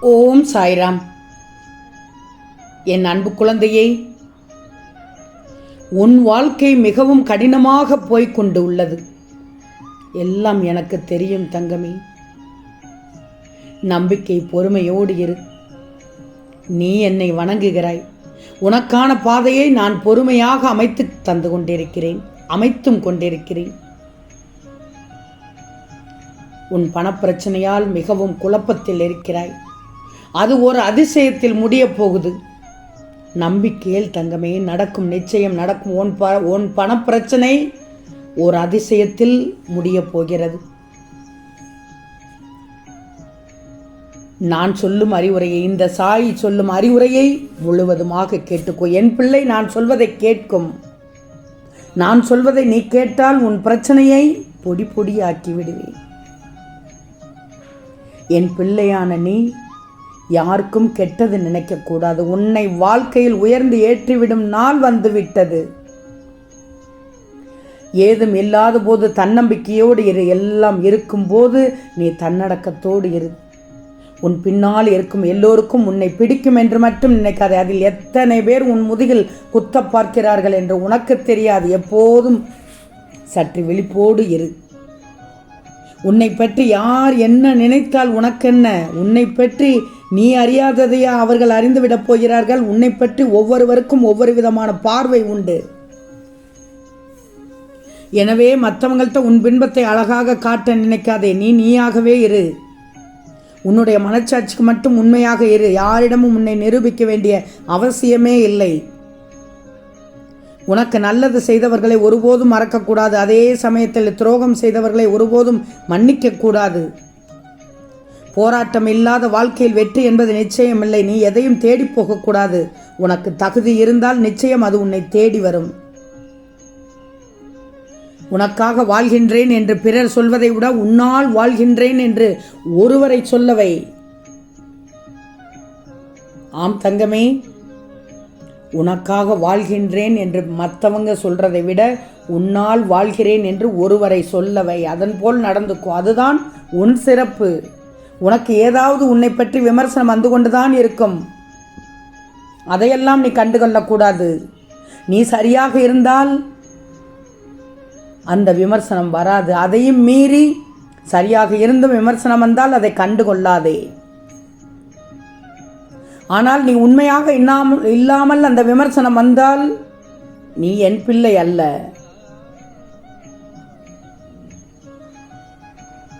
ஓம் சாய்ராம். என் அன்பு குழந்தையே உன் வாழ்க்கை மிகவும் கடினமாக போய்கொண்டு உள்ளது. எல்லாம் எனக்கு தெரியும் தங்கமே. நம்பிக்கை பொறுமையோடு இரு. நீ என்னை வணங்குகிறாய். உனக்கான பாதையை நான் பொறுமையாக அமைத்து தந்து கொண்டிருக்கிறேன் அமைத்தும் கொண்டிருக்கிறேன். உன் பணப்பிரச்சனையால் மிகவும் குழப்பத்தில் இருக்கிறாய். அது ஒரு அதிசயத்தில் முடியப் போகுது நம்பிக்கையில் தங்கமே நடக்கும் நிச்சயம் நடக்கும் உன் ப உன் பணப்பிரச்சனை ஒரு அதிசயத்தில் முடியப் போகிறது நான் சொல்லும் அறிவுரையை இந்த சாய் சொல்லும் அறிவுரையை முழுவதுமாக கேட்டுக்கோ. என் பிள்ளை நான் சொல்வதை கேட்கும். நான் சொல்வதை நீ கேட்டால் உன் பிரச்சனையை பொடி பொடியாக்கி விடுவேன். என் பிள்ளையான நீ யாருக்கும் கெட்டது நினைக்கக்கூடாது உன்னை வாழ்க்கையில் உயர்ந்து ஏற்றிவிடும் நாள் வந்துவிட்டது. ஏதும் இல்லாத போது தன்னம்பிக்கையோடு இரு. எல்லாம் இருக்கும்போது நீ தன்னடக்கத்தோடு இரு. உன் பின்னால் இருக்கும் எல்லோருக்கும் உன்னை பிடிக்கும் என்று மட்டும் நினைக்காதே. அதில் எத்தனை பேர் உன் முதுகில் குத்த பார்க்கிறார்கள் என்று உனக்கு தெரியாது. எப்போதும் சற்று விழிப்போடு இரு. உன்னை பற்றி யார் என்ன நினைத்தால் உனக்கென்ன? உன்னை பற்றி நீ அறியாததையா அவர்கள் அறிந்துவிடப் போகிறார்கள்? உன்னை பற்றி ஒவ்வொருவருக்கும் ஒவ்வொரு விதமான பார்வை உண்டு. எனவே மற்றவங்கள்ட்ட உன் பின்பத்தை அழகாக காட்ட நினைக்காதே. நீ நீயாகவே இரு. உன்னுடைய மனச்சாட்சிக்கு மட்டும் உண்மையாக இரு. யாரிடமும் உன்னை நிரூபிக்க வேண்டிய அவசியமே இல்லை. உனக்கு நல்லது செய்தவர்களை ஒருபோதும் மறக்கக்கூடாது. அதே சமயத்தில் துரோகம் செய்தவர்களை ஒருபோதும் மன்னிக்கக்கூடாது. போராட்டம் இல்லாத வாழ்க்கையில் வெற்றி என்பது நிச்சயமில்லை நீ எதையும் தேடி போகக்கூடாது. உனக்கு தகுதி இருந்தால் நிச்சயம் அது உன்னை தேடி வரும். உனக்காக வாழ்கின்றேன் என்று பிறர் சொல்வதை விட உன்னால் வாழ்கின்றேன் என்று ஒருவரை சொல்லவை. ஆம் தங்கமே உனக்காக வாழ்கின்றேன் என்று மற்றவங்க சொல்றதை விட உன்னால் வாழ்கிறேன் என்று ஒருவரை சொல்லவை. அதன் போல் நடந்துக்கும் அதுதான் உன் சிறப்பு. உனக்கு ஏதாவது உன்னை பற்றி விமர்சனம் வந்து கொண்டுதான் இருக்கும். அதையெல்லாம் நீ கண்டுகொள்ளக்கூடாது. நீ சரியாக இருந்தால் அந்த விமர்சனம் வராது. அதையும் மீறி சரியாக இருந்தும் விமர்சனம் வந்தால் அதை கண்டுகொள்ளாதே. ஆனால் நீ உண்மையாக இல்லாமல் இல்லாமல் அந்த விமர்சனம் வந்தால் நீ என் பிள்ளை அல்ல.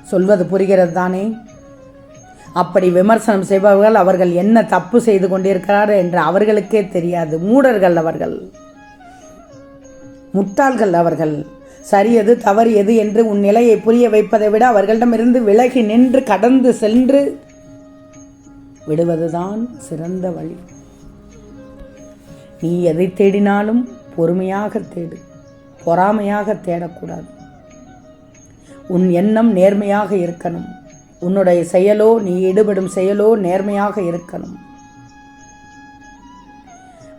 சொல்வது புரிகிறது தானே? அப்படி விமர்சனம் செய்பவர்கள் அவர்கள் என்ன தப்பு செய்து கொண்டிருக்கிறார்கள் என்று அவர்களுக்கே தெரியாது. மூடர்கள் அவர்கள். முட்டாள்கள் அவர்கள். சரியது தவறு எது என்று உன் நிலையை புரிய வைப்பதை விட அவர்களிடமிருந்து விலகி நின்று கடந்து சென்று விடுவதுதான் சிறந்த வழி. நீ எதை தேடினாலும் பொறுமையாக தேடு பொறாமையாக தேடக்கூடாது. உன் எண்ணம் நேர்மையாக இருக்கணும். உன்னுடைய செயலோ நீ ஈடுபடும் செயலோ நேர்மையாக இருக்கணும்.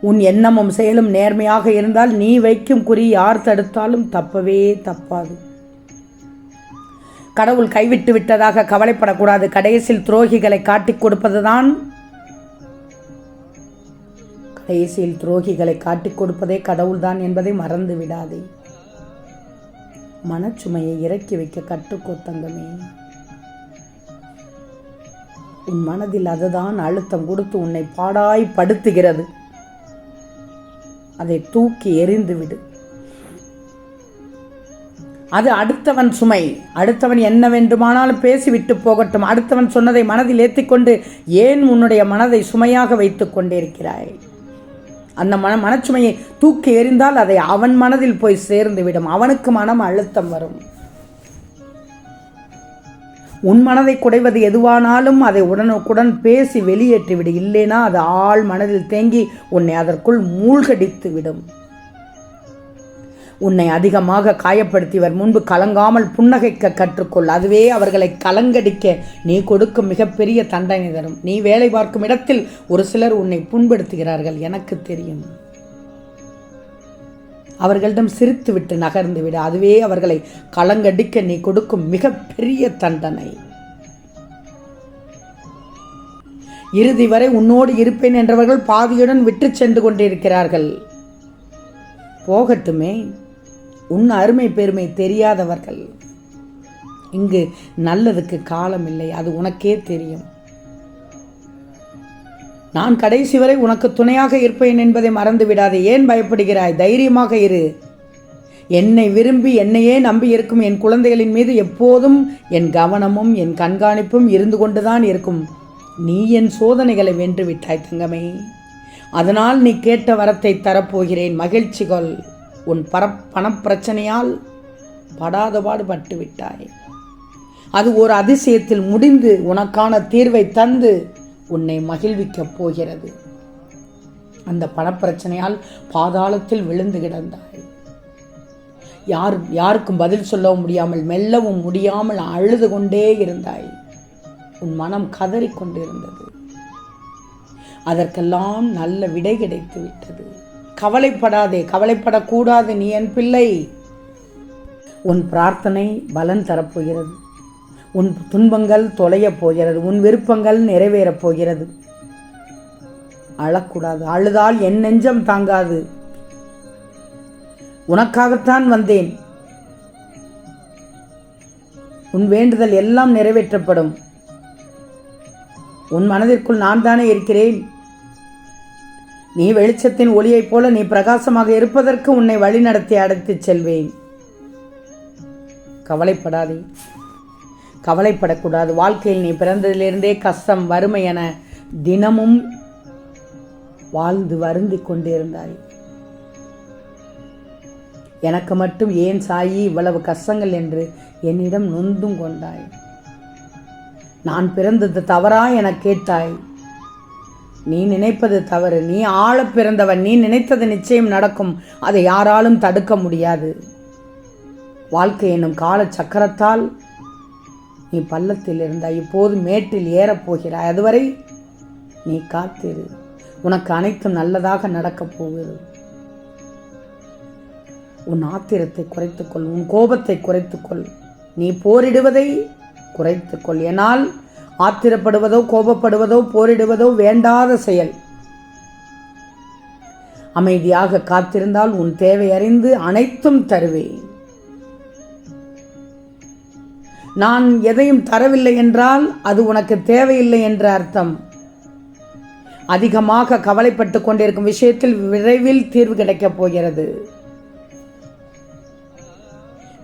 உன் எண்ணமும் செயலும் நேர்மையாக இருந்தால் நீ வைக்கும் குறி யார் தடுத்தாலும் தப்பவே தப்பாது. கடவுள் கைவிட்டு விட்டதாக கவலைப்படக்கூடாது. கடைசியில் துரோகிகளை காட்டிக் கொடுப்பதுதான். கடைசியில் துரோகிகளை காட்டிக் கொடுப்பதே கடவுள்தான் என்பதை மறந்து விடாதே. மனச்சுமையை இறக்கி வைக்க கற்றுக்கோ தங்கமே. உன் மனதில் அதுதான் அழுத்தம் கொடுத்து உன்னை பாடாய் படுத்துகிறது. அதை தூக்கி எறிந்துவிடு. அது அடுத்தவன் சுமை. அடுத்தவன் என்ன வேண்டுமானாலும் பேசிவிட்டு போகட்டும். அடுத்தவன் சொன்னதை மனதில் ஏற்றிக்கொண்டு ஏன் உன்னுடைய மனதை சுமையாக வைத்து கொண்டிருக்கிறாய்? அந்த மன மனச்சுமையை தூக்கி எறிந்தால் அதை அவன் மனதில் போய் சேர்ந்து விடும். அவனுக்கு மனம் அழுத்தம் வரும். உன் மனதை குடைவது எதுவானாலும் அதை உடனுக்குடன் பேசி வெளியேற்றிவிடு. இல்லைனா அது ஆள் மனதில் தேங்கி உன்னை அதற்குள் மூழ்கடித்து விடும் உன்னை அதிகமாக காயப்படுத்தியவர் முன்பு கலங்காமல் புன்னகைக்க கற்றுக்கொள். அதுவே அவர்களை கலங்கடிக்க நீ கொடுக்கும் மிகப்பெரிய தண்டனை தரும். நீ வேலை பார்க்கும் இடத்தில் ஒரு சிலர் உன்னை புண்படுத்துகிறார்கள். எனக்கு தெரியும். அவர்களிடம் சிரித்துவிட்டு நகர்ந்து விடு அதுவே அவர்களை கலங்கடிக்க நீ கொடுக்கும் மிகப்பெரிய தண்டனை. இறுதி வரை உன்னோடு இருப்பேன் என்றவர்கள் பாதியுடன் விட்டு சென்று கொண்டிருக்கிறார்கள். போகட்டுமே. உன் அருமை பெருமை தெரியாதவர்கள். இங்கு நல்லதுக்கு காலம் இல்லை அது உனக்கே தெரியும். நான் கடைசி வரை உனக்கு துணையாக இருப்பேன் என்பதை மறந்து விடாதே ஏன் பயப்படுகிறாய்? தைரியமாக இரு. என்னை விரும்பி என்னையே நம்பி இருக்கும் என் குழந்தைகளின் மீது எப்போதும் என் கவனமும் என் கண்காணிப்பும் இருந்து கொண்டுதான் இருக்கும். நீ என் சோதனைகளை வென்று விட்டாய் தங்கமே. அதனால் நீ கேட்ட வரத்தை தரப்போகிறேன். மகிழ்ச்சி கொள். உன் பர பணப்பிரச்சனையால் படாதபாடு பட்டு விட்டாய் அது ஒரு அதிசயத்தில் முடிந்து உனக்கான தீர்வை தந்து உன்னை மகிழ்விக்கப் போகிறது. அந்த பணப்பிரச்சனையால் பாதாளத்தில் விழுந்து கிடந்தாய். யார் யாருக்கும் பதில் சொல்லவும் முடியாமல் மெல்லவும் முடியாமல் அழுது கொண்டே இருந்தாய். உன் மனம் கதறிக்கொண்டிருந்தது அதற்கெல்லாம் நல்ல விடை கிடைத்து விட்டது கவலைப்படாதே கவலைப்படக்கூடாது நீ என் பிள்ளை. உன் பிரார்த்தனை பலன் தரப்போகிறது. உன் துன்பங்கள் தொலையப் போகிறது. உன் விருப்பங்கள் நிறைவேறப் போகிறது. அழக்கூடாது. அழுதால் என் நெஞ்சம் தாங்காது. உனக்காகத்தான் வந்தேன். உன் வேண்டுதல் எல்லாம் நிறைவேற்றப்படும். உன் மனதிற்குள் நான் தானே இருக்கிறேன். நீ வெளிச்சத்தின் ஒளியைப் போல நீ பிரகாசமாக இருப்பதற்கு உன்னை வழிநடத்தி அழைத்துச் செல்வேன். கவலைப்படாதே. கவலைப்படக்கூடாது. வாழ்க்கையில் நீ பிறந்ததிலிருந்தே கஷ்டம் வறுமை என தினமும் வாழ்ந்து வருந்தி கொண்டிருந்தாய். எனக்கு மட்டும் ஏன் சாயி இவ்வளவு கஷ்டங்கள் என்று என்னிடம் நொந்தும் கொண்டாய். நான் பிறந்தது தவறா என கேட்டாய். நீ நினைப்பது தவறு. நீ ஆழ பிறந்தவன். நீ நினைத்தது நிச்சயம் நடக்கும். அதை யாராலும் தடுக்க முடியாது. வாழ்க்கை என்னும் கால சக்கரத்தால் நீ பள்ளத்தில் இருந்தாய். இப்போது மேட்டில் ஏறப் போகிறாய். அதுவரை நீ காத்திரு. உனக்கு அனைத்தும் நல்லதாக நடக்கப் போகிறது உன் ஆத்திரத்தை குறைத்துக்கொள் உன் கோபத்தை குறைத்துக்கொள் நீ போரிடுவதை குறைத்துக்கொள் ஏனால் ஆத்திரப்படுவதோ கோபப்படுவதோ போரிடுவதோ வேண்டாத செயல். அமைதியாக காத்திருந்தால் உன் தேவை அறிந்து அனைத்தும் தருவேன். நான் எதையும் தரவில்லை என்றால் அது உனக்கு தேவையில்லை என்ற அர்த்தம். அதிகமாக கவலைப்பட்டு கொண்டிருக்கும் விஷயத்தில் விரைவில் தீர்வு கிடைக்கப் போகிறது.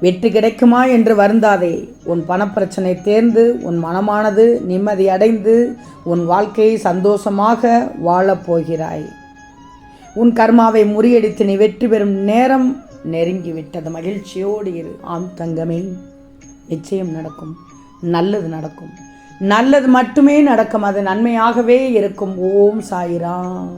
வெற்றி கிடைக்குமா என்று வருந்தாதே. உன் பணப்பிரச்சனை தேர்ந்து உன் மனமானது நிம்மதி அடைந்து உன் வாழ்க்கையை சந்தோஷமாக வாழப்போகிறாய் உன் கர்மாவை முறியடித்து நீ வெற்றி பெறும் நேரம் நெருங்கிவிட்டது. மகிழ்ச்சியோடு இரு. ஆம் தங்கமே. நிச்சயம் நடக்கும். நல்லது நடக்கும். நல்லது மட்டுமே நடக்கும். அது நன்மையாகவே இருக்கும். ஓம் சாயிராம்.